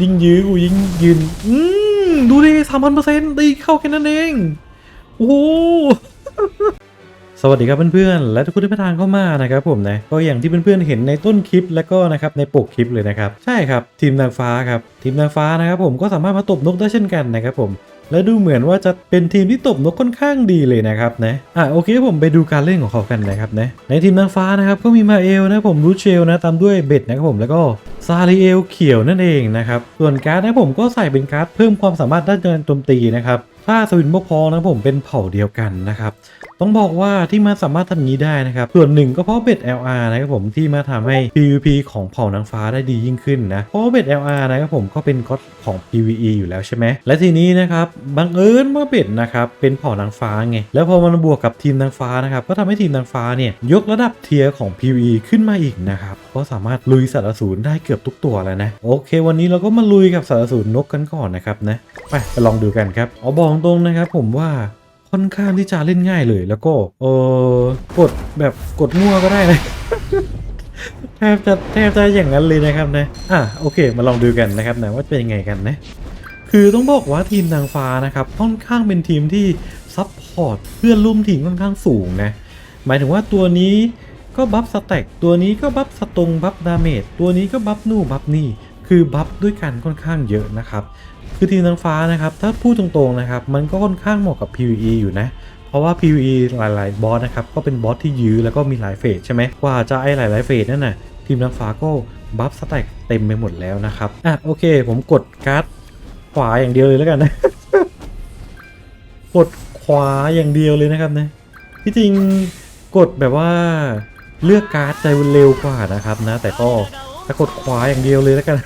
ยิ่งยื้อกูยิ่งยืน อืมดูดิสามพันเปอร์เซ็นต์ตีเข้าแค่นั้นเอง โอ้โหสวัสดีครับเพื่อนๆ และทุกคนที่มาทางเข้ามานะครับผมนะก็อย่างที่เพื่อนๆเห็นในต้นคลิปแล้วก็นะครับในปกคลิปเลยนะครับ ใช่ครับ ทีมนางฟ้าครับ ทีมนางฟ้านะครับผมก็สามารถมาตบนกได้เช่นกันนะครับผม และดูเหมือนว่าจะเป็นทีมที่ตบนกค่อนข้างดีเลยนะครับนะอะโอเคผมไปดูการเล่นของเขากันนะครับนะในทีมนางฟ้านะครับก็มีมาเอลนะผมรูเชลนะตามด้วยเบ็ดนะครับผมแล้วก็ซาริเอลเขียวนั่นเองนะครับส่วนการ์ดนะผมก็ใส่เป็นการ์ดเพิ่มความสามารถด้านการโจมตีนะครับถ้าสวินบกพอนะผมเป็นเผ่าเดียวกันนะครับ ต้องบอกว่าที่มันสามารถทำงนี้ได้นะครับ ส่วนหนึ่งก็เพราะเบ็ด LR นะครับผมที่มาทำให้ PVP ของเผ่านางฟ้าได้ดียิ่งขึ้นนะ เพราะเบ็ด LR นะครับผมก็เป็นก็อดของ PVE อยู่แล้วใช่ไหมและทีนี้นะครับบังเอิญว่าเบ็ดนะครับเป็นเผ่านางฟ้าไงแล้วพอมันบวกกับทีมนางฟ้านะครับก็ทำให้ทีมนางฟ้าเนี่ยยกระดับเทียร์ของ PVE ขึ้นมาอีกนะครับก็สามารถลุยสัตว์สูรได้เกือบทุกตัวแล้วนะโอเค วันนี้เราก็มาลุยกับสัตว์สูรนกกันก่อนนะครับนะไปไปลองดูกันครับเอาบอกตรงนะครับผมว่า ค่อนข้างที่จะเล่นง่ายเลย แล้วก็เออกดแบบกดมั่วก็ได้นะแทบจะแทบจะอย่างนั้นเลยนะครับนะอะโอเค มาลองดูกันนะครับนะว่าเป็นยังไงกันนะคือต้องบอกว่าทีมนางฟ้านะครับค่อนข้างเป็นทีมที่ซับพอร์ตเพื่อนร่วมทีมค่อนข้างสูงนะหมายถึงว่าตัวนี้ก็บัฟสแต็กตัวนี้ก็บัฟสตรงบัฟดาเมจตัวนี้ก็บัฟนู่บัฟนี่คือบัฟด้วยกันค่อนข้างเยอะนะครับ คือทีมนางฟ้านะครับถ้าพูดตรงๆนะครับมันก็ค่อนข้างเหมาะกับ PVE อยู่นะเพราะว่า PVE หลายๆ บอสนะครับ ก็เป็นบอสที่ยื้อแล้วก็มีหลายเฟสใช่ไหมกว่าจะไอ้หลายๆเฟสนั่นน่ะ ทีมนางฟ้าก็บัฟสแต็กเต็มไปหมดแล้วนะครับ อะ โอเค ผมกดการ์ดขวาอย่างเดียวเลยแล้วกันนะ กดขวาอย่างเดียวเลยนะครับนะที่จริงกดแบบว่าเลือกการ์ดใจเร็วกว่านะครับนะ แต่ก็จะกดขวาอย่างเดียวเลยแล้วกัน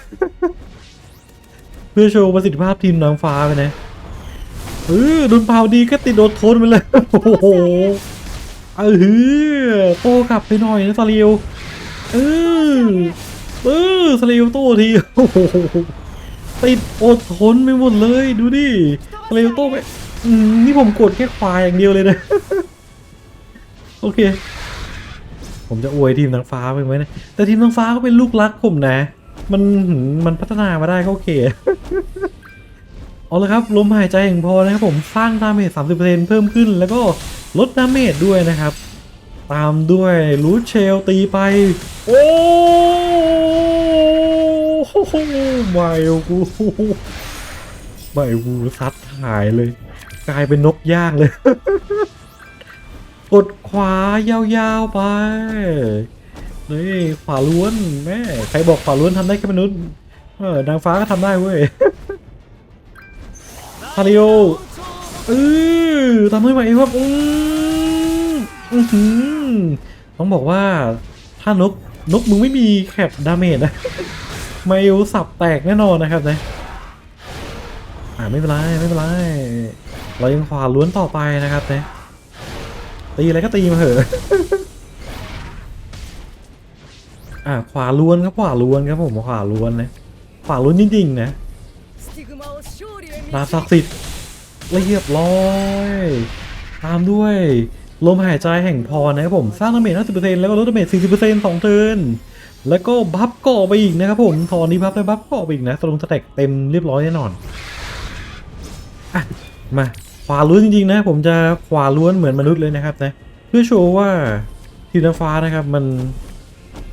เพื่อโชว์ประสิทธิภาพทีมนางฟ้าไปนะเออโดนเผาดีก็ติดโดนทนไปเลย โอ้โหเออโตกลับไปหน่อยนะซาเลียวเออเออซาเลียวโตทีโอ้โหติดอดทนไปหมดเลยดูดิซาเลียวโตไปนี่ผมกดแค่ควายอย่างเดียวเลยนะ โอเค ผมจะอวยทีมนางฟ้าไปไหมนะแต่ทีมนางฟ้าก็เป็นลูกรักผมนะ มันมันพัฒนามาได้ก็โอเค เอาละครับ ลมหายใจอย่างพอนะครับผมสร้างดาเมจ30%เพิ่มขึ้น แล้วก็ลดดาเมจด้วยนะครับ ตามด้วยรูทเชลตีไป โอ้โหไม่กูไม่กูซัดหายเลย กลายเป็นนกย่างเลย กดขวายาวๆไป นี่ขวาล้วนแม่ใครบอกขวาล้วนทำได้แค่มนุษย์เออนางฟ้าก็ทำได้เว้ยฮาริโอเออทำให้ไหวครับอืมอื้อหือต้องบอกว่าถ้านกนกมึงไม่มีแคปดาเมจนะไมลสับแตกแน่นอนนะครับนะอ่าไม่เป็นไรไม่เป็นไรเรายังขวาล้วนต่อไปนะครับนะตีอะไรก็ตีมาเถอะ อ่าขวาล้วนครับขวาล้วนครับผมขวาล้วนนะขวาล้วนจริงๆนะลาศักดิ์สิทธิ์เรียบร้อย ตามด้วยลมหายใจแห่งพรนะครับผมสร้างดาเมจ50%แล้วก็ลดดาเมจ40%สองเทิร์นแล้วก็บัฟก่อไปอีกนะครับผมทอนนี้บัฟแล้วบัฟก่อไปอีกนะสรงสเต็กเต็มเรียบร้อยแน่นอนอะมาขวาล้วนจริงๆนะ ผมจะขวาล้วนเหมือนมนุษย์เลยนะครับนะเพื่อโชว์ว่าทีน้ำฟ้านะครับมัน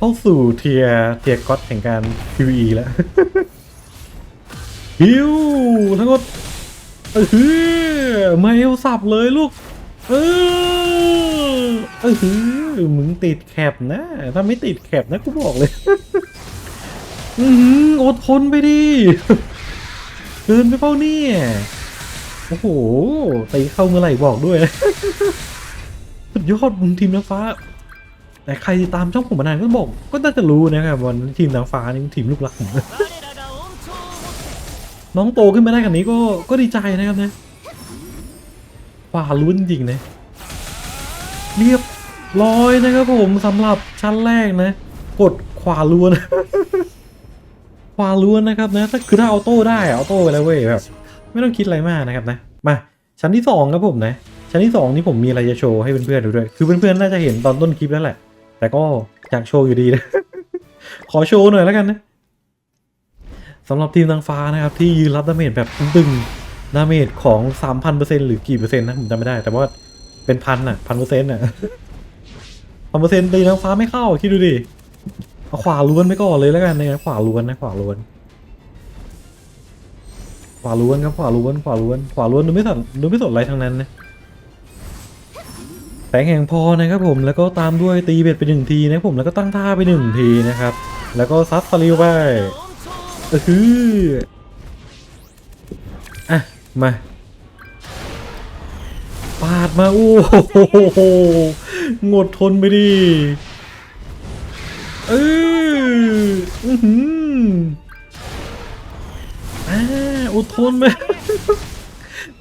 เข้าสู่เทียร์เทียร์ก็อตแห่งการ PVE แล้วฮิวทั้งหมดเออฮือไม่เอวสับเลยลูก เออเออฮือมึงติดแคปนะ ถ้าไม่ติดแคปนะกูบอกเลย อืออดทนไปดิเกินไปเปล่าเนี่ยโอ้โหตีเข้าเมื่อไหร่บอกด้วย สุดยอดมึงทีมนางฟ้า แต่ใครติดตามช่องผมมานานก็บอก ก็น่าจะรู้นะครับวันทีมนางฟ้านี่ทีมลูกหลักน้องโตขึ้นมาได้ขนานี้ก็ก็ดีใจนะครับเนี่ยว่าลุ้นจริงนะเรียบร้อยนะครับผมสำหรับชั้นแรกนะ กดขวาล้วน ขวาล้วนนะครับนะถ้าคือถ้าออโต้ได้ออโต้ไปเลยเว้ยแบบไม่ต้องคิดอะไรมากนะครับนะมาชั้นที่2ครับผมนะชั้นที่2นี่ผมมีอะไรจะโชว์ให้เพื่อนๆดูด้วย คือเพื่อนๆน่าจะเห็นตอนต้นคลิปแล้วแหละ แต่ก็อยากโชว์อยู่ดีนะ ขอโชว์หน่อยแล้วกันนะสำหรับทีมนางฟ้านะครับที่ยืนรับดาเมจแบบตึงดาเมจของ 3,000%หรือกี่เปอร์เซ็นต์นะผมจำไม่ได้ แต่ว่าเป็นพันอะพันเปอร์เซ็นต์อะพันเปอร์เซ็นต์ตีนางฟ้าไม่เข้าคิดดูดิเอาขวาล้วนไปก่อนเลยแล้วกันนะขวาล้วนนะขวาล้วน ขวาล้วนครับขวาล้วนขวาล้วนขวาล้วนดูไม่สนดูไม่สนอะไรทั้งนั้นนะ แตงแห่งพอนะครับผมแล้วก็ตามด้วยตีเบ็ดไปหนึ่งทีนะผมแล้วก็ตั้งท่าไปหนึ่งทีนะครับ แล้วก็ซัดสลิวไปเอออะมาปาดมาโอ้โหงดทนไปดิเอออืออ่าอดทนไป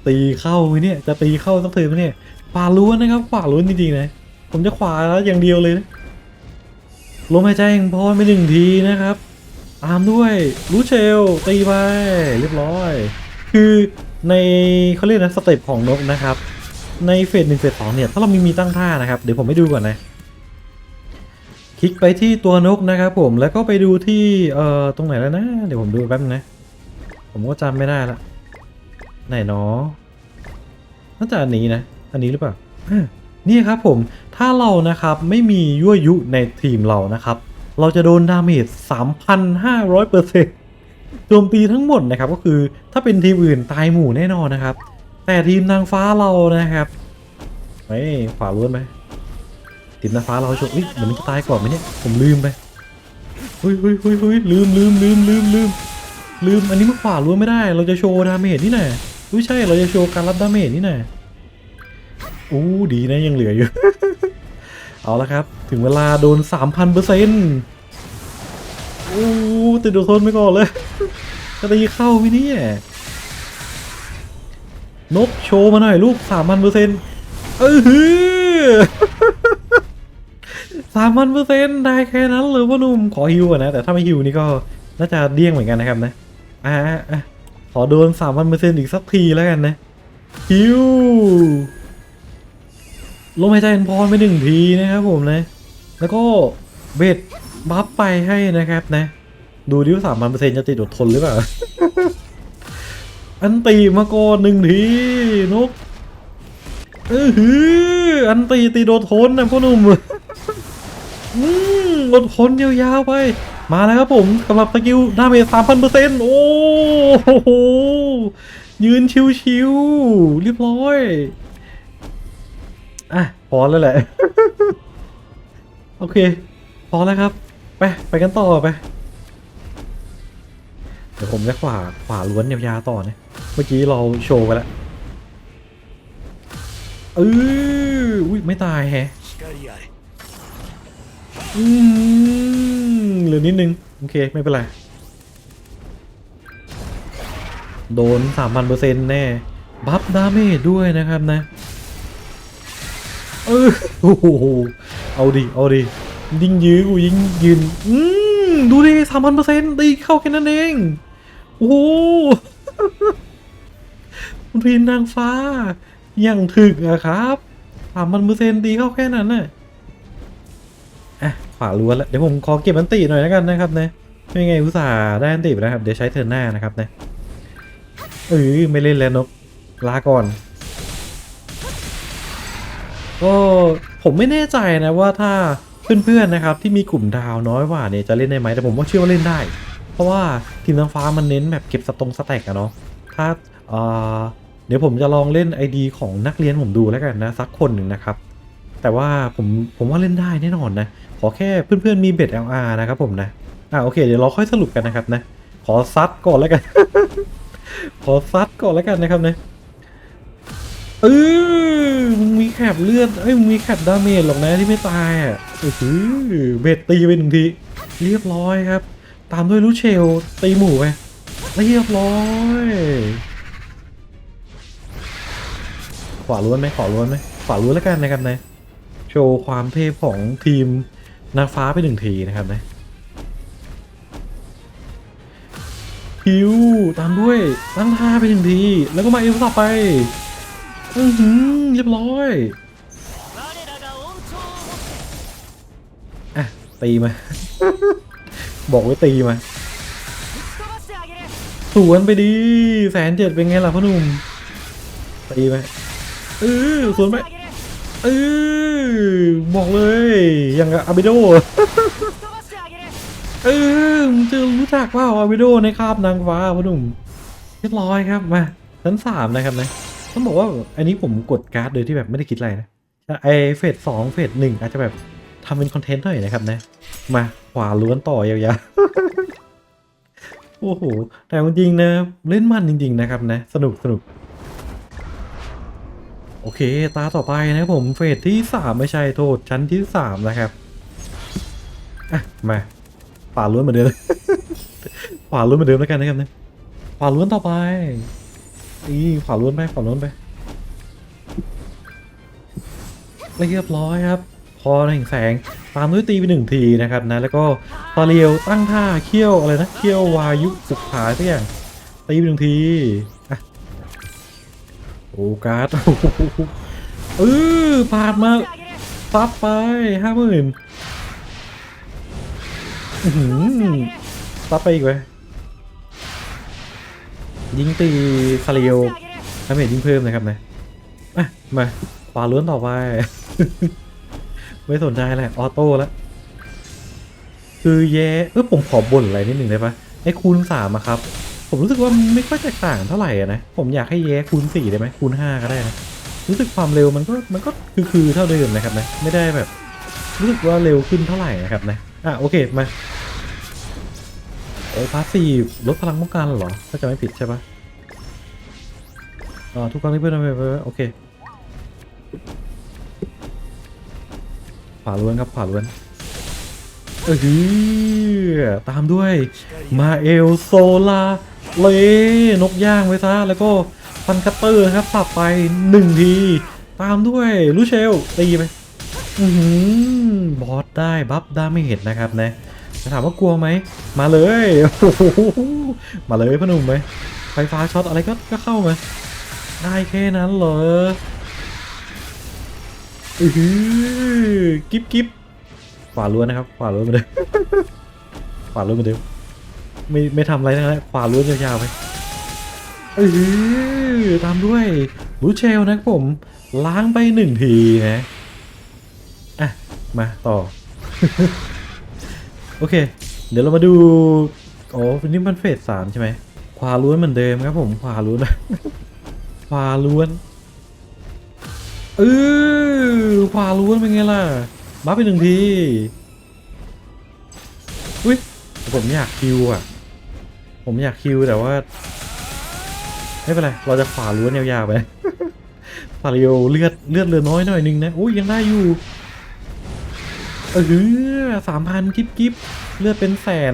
ตีเข้าเนี่ยจะตีเข้าสักทีไหมเนี่ย ขวาล้วนนะครับขวาล้วนจริงๆนะผมจะขวาอย่างเดียวเลยนะลมหายใจแห่งพรไปหนึ่งทีนะครับตามด้วยรูเชลตีไปเรียบร้อย คือในเขาเรียกนะสเต็ปของนกนะครับ ในเฟสหนึ่งเฟสสองเนี่ยถ้าเรามีมีตั้งท่านะครับ เดี๋ยวผมให้ดูก่อนนะ คลิกไปที่ตัวนกนะครับผมแล้วก็ไปดูที่เอ่อตรงไหนแล้วนะ เดี๋ยวผมดูแป๊บนึงนะผมก็จำไม่ได้ละไหนเนาะน่าจะอันนี้นะ อันนี้หรือเปล่านี่ครับผมถ้าเรานะครับไม่มียั่วยุในทีมเรานะครับ เราจะโดนดาเมจ 3,500%โจมตีทั้งหมดนะครับก็คือถ้าเป็นทีมอื่นตายหมู่แน่นอนนะครับ แต่ทีมนางฟ้าเรานะครับเฮ้ยขวาล้วนไหมทีมนางฟ้าเราโชว์เอ้ยเดี๋ยวมันจะตายก่อนไหมเนี่ยผมลืมไปเฮ้ยเฮ้ยเฮ้ยเฮ้ยลืมลืมลืมลืมลืมลืมอันนี้มันขวาล้วนไม่ได้ เราจะโชว์ดาเมจนี่น่ะไม่ใช่เราจะโชว์การรับดาเมจนี่น่ อู้ดีนะยังเหลืออยู่ เอาละครับ ถึงเวลาโดน 3,000เปอร์เซ็นต์โอ้ติดโดนทนไปก่อนเลยจะตีเข้าไหมเนี่ยนกโชว์มาหน่อยลูก3,000เปอร์เซ็นต์เออหือ3,000เปอร์เซ็นต์ได้แค่นั้นเลยว่าหนุ่มขอฮิวนะ แต่ถ้าไม่ฮิวนี่ก็น่าจะเดี้ยงเหมือนกันนะครับนะอ่าขอโดน3,000เปอร์เซ็นต์อีกสักทีแล้วกันนะฮิว ลมหายใจเป็นพรไปหนึ่งทีนะครับผมนะ แล้วก็เบ็ดบัฟไปให้นะครับนะ ดูดิวสามพันเปอร์เซ็นต์จะติดอดทนหรือเปล่า อันตีมาก่อนหนึ่งทีนกเออหืออันตีตีโดนทนนะพ่อหนุ่มอืมอดทนยาวๆไป มาแล้วครับผมสำหรับสกิลดาเมจสามพันเปอร์เซ็นต์โอ้โหยืนชิวๆเรียบร้อย อะพอแล้วแหละ โอเค พอแล้วครับ ไป ไปกันต่อไป เดี๋ยวผมจะขวาขวาล้วนยาต่อนะเมื่อกี้เราโชว์ไปแล้วเอออุ้ยไม่ตายแฮะอืมเหลือนิดนึง โอเค ไม่เป็นไร โดนสามพันเปอร์เซ็นต์แน่ บัฟดาเมจด้วยนะครับนะ ออโอ้โหเอาดิเอาดิยิ่งยื้อกูยิ่งยืนอืมดูดิสามพันเปอร์เซ็นต์ตีเข้าแค่นั้นเองโอ้โหทีมนางฟ้าอย่างถึกอะครับสามพันเปอร์เซ็นต์ตีเข้าแค่นั้นน่ะอะขวาล้วนแล้วเดี๋ยวผมขอเก็บอันติหน่อยแล้วกันนะครับนะไม่ไงอุตส่าห์ได้อันติไปแล้วครับเดี๋ยวใช้เทิร์นหน้านะครับนะเออไม่เล่นแล้วนกลาก่อน ก็ผมไม่แน่ใจนะว่าถ้าเพื่อนๆนะครับที่มีกลุ่มดาวน้อยกว่าเนี่ยจะเล่นได้ไหมแต่ผมว่าเชื่อว่าเล่นได้ เพราะว่าทีมน้ำฟ้ามันเน้นแบบเก็บสตรงสแต็กอะเนาะถ้าเอ่อเดี๋ยวผมจะลองเล่น ID ของนักเรียนผมดูแล้วกันนะสักคนหนึ่งนะครับ แต่ว่าผมผมว่าเล่นได้แน่นอนนะ ขอแค่เพื่อนๆมีเบ็ด LR นะครับผมนะอ่าโอเคเดี๋ยวเราค่อยสรุปกันนะครับนะขอซัดก่อนแล้วกัน ขอซัดก่อนแล้วกันนะครับนะเออ มึงมีแคบเลือดเอ้ยมึงมีแคบดาเมจหรอกนะที่ไม่ตายอะโอ้โหเบ็ดตีไปหนึ่งที เรียบร้อยครับ ตามด้วยลูเชลตีหมูไปเรียบร้อยขวาล้วนไหมขวาล้วนไหมขวาล้วนแล้วกันนะครับนะโชว์ความเทพของทีมนางฟ้าไปหนึ่งทีนะครับนะฮิวตามด้วยตั้งท่าไปหนึ่งที แล้วก็มาเอลสับไป อือหือเรียบร้อยอะตีมา บอกไว้ตีมาสวนไปดีแสนเจ็ดเป็นไงล่ะพ่อหนุ่มตีไปเออสวนไปเออบอกเลยอย่างกัอาบิโดเออมึงจะรู้จักว่าอาบิโดในคาบนางฟ้าพ่อหนุ่มเรียบร้อยครับมาชั้นสามนะครับนะ ต้องบอกว่าอันนี้ผมกดการ์ดโดยที่แบบไม่ได้คิดอะไรนะไอเฟสสองเฟสหนึ่งอาจจะแบบทำเป็นคอนเทนต์หน่อยนะครับนะ มาขวาล้วนต่อยาวๆ โอ้โห แต่จริงๆนะ เล่นมันจริง ๆ นะครับนะ สนุกสนุก โอเค ตาต่อไปนะผมเฟสที่สามไม่ใช่โทษชั้นที่สามนะครับ อะ มาขวาล้วนเหมือนเดิมขวาล้วนเหมือนเดิมแล้วกันนะครับนะขวาล้วนต่อไป อีขวาล้นไปขวาล้นไปเรียบร้อยครับ พอแห่งแสงตามด้วยตีไปหนึ่งทีนะครับนะแล้วก็ตาเรียวตั้งท่าเขี้ยวอะไรนะเขี้ยววายุสุขผาสักอย่างตีไปหนึ่งทีโอ้การ์ดเออผ่านมาซับไปห้าหมื่นซับไปอีกไหม ยิงตีคาริโอทำเหตยิงเพิ่มนะครับนะอะมาขวาล้วนต่อไป ไม่สนใจแหละออโต้แล้วคือแย่เออผมขอบ่นอะไรนิดหนึ่งได้ปะไอคูณสามครับ ผมรู้สึกว่าไม่ค่อยแตกต่างเท่าไหร่นะ ผมอยากให้แย่คูณสี่ได้ไหมคูณห้าก็ได้นะรู้สึกความเร็วมันก็มันก็คือคือเท่าเดิมนะครับนะไม่ได้แบบ รู้สึกว่าเร็วขึ้นเท่าไหร่นะครับนะอะโอเคมา โอ้พาสซีฟลดพลังป้องกันเหรอ ถ้าจะไม่ผิดใช่ปะอ๋อทุกครั้งที่เพื่อนไปโอเคขวาล้วนครับขวาล้วนเออตามด้วย มาเอลโซลาเลนกย่างไว้ซะแล้วก็ฟันคัตเตอร์ครับสับไปหนึ่งที ตามด้วยลูเชลตีไปอือหือบอสได้บัฟได้ไม่เห็นนะครับนะ จะถามว่ากลัวไหม มาเลยโอ้โหมาเลยพ่อหนุ่มไหมไฟฟ้าช็อตอะไรก็ก็เข้ามาได้แค่นั้นเหรออือหือกิ๊บกิ๊บขวาล้วนนะครับ ขวาล้วนมาเดิมขวาล้วนมาเดิมไม่ไม่ทำอะไรทั้งนะขวาล้วนยาวๆไปเออตามด้วยบูเชลนะครับผม ล้างไปหนึ่งทีนะ อะ มาต่อ โอเค เดี๋ยวเรามาดูอ๋อนี่มันเฟสสามใช่ไหมขวาล้วนเหมือนเดิมครับผมขวาล้วนขวาล้วนเออขวาล้วนเป็นไงล่ะบัฟไปหนึ่งทีอุ้ยผมอยากคิวอะ ผมอยากคิวแต่ว่าไม่เป็นไรเราจะขวาล้วนยาวๆไปฟาริโอเลือดเลือดเหลือน้อยหน่อยนึงนะอุ้ยยังได้อยู่ เออสามพันกิ๊บกิ๊บเลือดเป็นแสน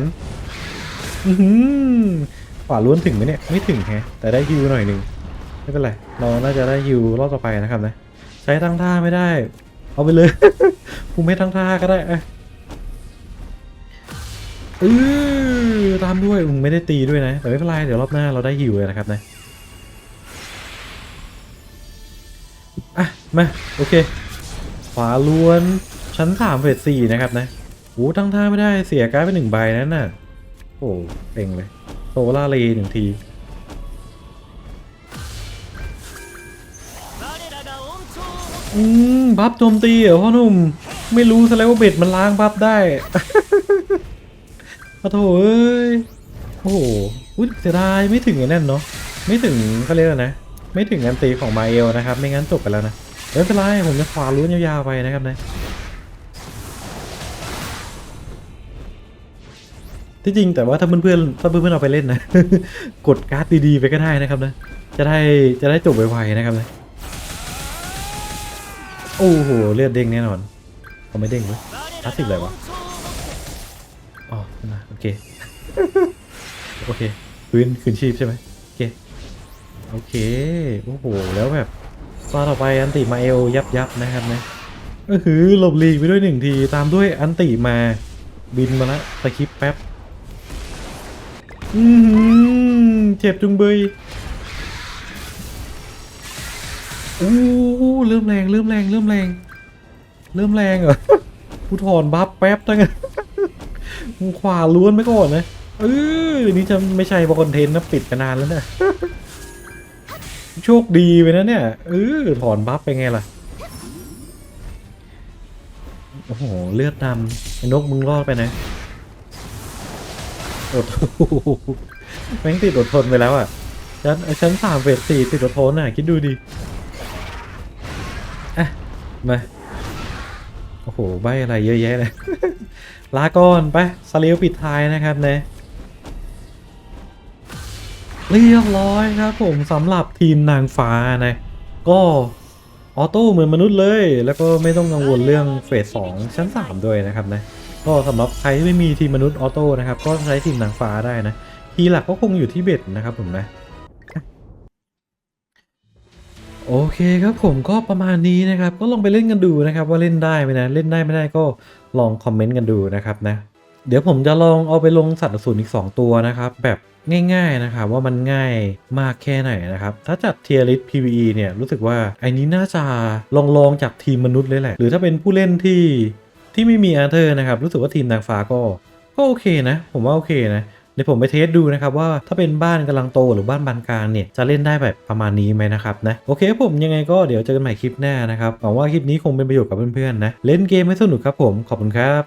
อือหือขวาล้วนถึงไหมเนี่ย ไม่ถึงแฮะ แต่ได้ฮิวหน่อยหนึ่งไม่เป็นไร เราน่าจะได้ฮิวรอบต่อไปนะครับนะ ใช้ตั้งท่าไม่ได้ เอาไปเลยกูไม่ตั้งท่าก็ได้อะเออตามด้วยมึงไม่ได้ตีด้วยนะ แต่ไม่เป็นไร เดี๋ยวรอบหน้าเราได้ฮิวเลยนะครับนะอะมาโอเค ขวาล้วน ชั้นสามเฟสสี่นะครับนะโอ้ตั้งท่าไม่ได้เสียการ์ดไปหนึ่งใบนั่นน่ะ โอ้เอ็งเลยโซล่าเลหนึ่งทีอืมบัฟโจมตีเหรอพ่อหนุ่ม ไม่รู้ซะแล้วว่าเบ็ดมันล้างบัฟได้ขอโทเอ้ย โอ้โหเสียดายไม่ถึงแน่นเนาะไม่ถึงเขาเรียกนะ ไม่ถึงอันตีของมาเอลนะครับ ไม่งั้นจบไปแล้วนะไม่เป็นไรผมจะคว้าลุ้นยาวๆไปนะครับนะ ที่จริงแต่ว่าถ้าเพื่อนๆถ้าเพื่อนๆเอาไปเล่นนะ กดการ์ดดีๆไปก็ได้นะครับนะ จะได้จะได้จบไวๆนะครับนะโอ้โหเลือดเด้งแน่นอนเขาไม่เด้งเลยพลาสติกอะไรวะอ๋อนะโอเคโอเคพื้นคืนชีพใช่ไหมโอเคโอเคโอ้โหแล้วแบบตอนต่อไปอันติมาเอลยับยับนะครับนะก็คือหลบลีกไปด้วยหนึ่งทีตามด้วยอันติมาบินมาละตะคิปแป๊บ อือหือเจ็บจุงเบยอู้เริ่มแรงเริ่มแรงเริ่มแรง เริ่มแรงเหรอผู้ถอนบัฟแป๊บตั้งมึงขวาล้วนไปก่อนนะเออนี่จะไม่ใช่บอคอนเทนต์นะปิดกันนานแล้วเนี่ยโชคดีไปนะเนี่ยเออถอนบัฟไปไงล่ะโอ้โหเลือดดำไอ้นกมึงรอดไปนะ อดแม่งติดอดทนไปแล้วอะชั้นชั้นสามเฟสสี่ติดอดทนอะ คิดดูดิอะมาโอ้โหใบอะไรเยอะแยะเลยลาก่อนไปสลียวปิดท้ายนะครับเนะเรียบร้อยครับผมสำหรับทีมนางฟ้านะ ก็ออโต้เหมือนมนุษย์เลย แล้วก็ไม่ต้องกังวลเรื่องเฟสสองชั้น3ด้วยนะครับนะ ก็สำหรับใครที่ไม่มีทีมมนุษย์ออโต้นะครับ ก็ใช้ทีมนางฟ้าได้นะทีหลักก็คงอยู่ที่เบ็ดนะครับผมนะโอเคครับผมก็ประมาณนี้นะครับ ก็ลองไปเล่นกันดูนะครับ ว่าเล่นได้ไหมนะเล่นได้ไม่ได้ก็ลองคอมเมนต์กันดูนะครับนะเดี๋ยวผมจะลองเอาไปลงสัตว์อสูรอีก 2 ตัวนะครับ แบบง่ายๆนะครับว่ามันง่ายมากแค่ไหนนะครับ ถ้าจัดเทียริส PVE เนี่ยรู้สึกว่าไอ้นี้น่าจะลองลองจากทีมมนุษย์เลยแหละ หรือถ้าเป็นผู้เล่นที่ ที่ไม่มีอาร์เธอร์นะครับ รู้สึกว่าทีมนางฟ้าก็ ก็โอเคนะ ผมว่าโอเคนะ เดี๋ยวผมไปเทสดูนะครับว่าถ้าเป็นบ้านกำลังโตหรือบ้านบานกลางเนี่ย จะเล่นได้แบบประมาณนี้ไหมนะครับนะ โอเคผมยังไงก็เดี๋ยวเจอกันใหม่คลิปหน้านะครับ หวังว่าคลิปนี้คงเป็นประโยชน์กับเพื่อนๆนะ เล่นเกมให้สนุกครับผม ขอบคุณครับ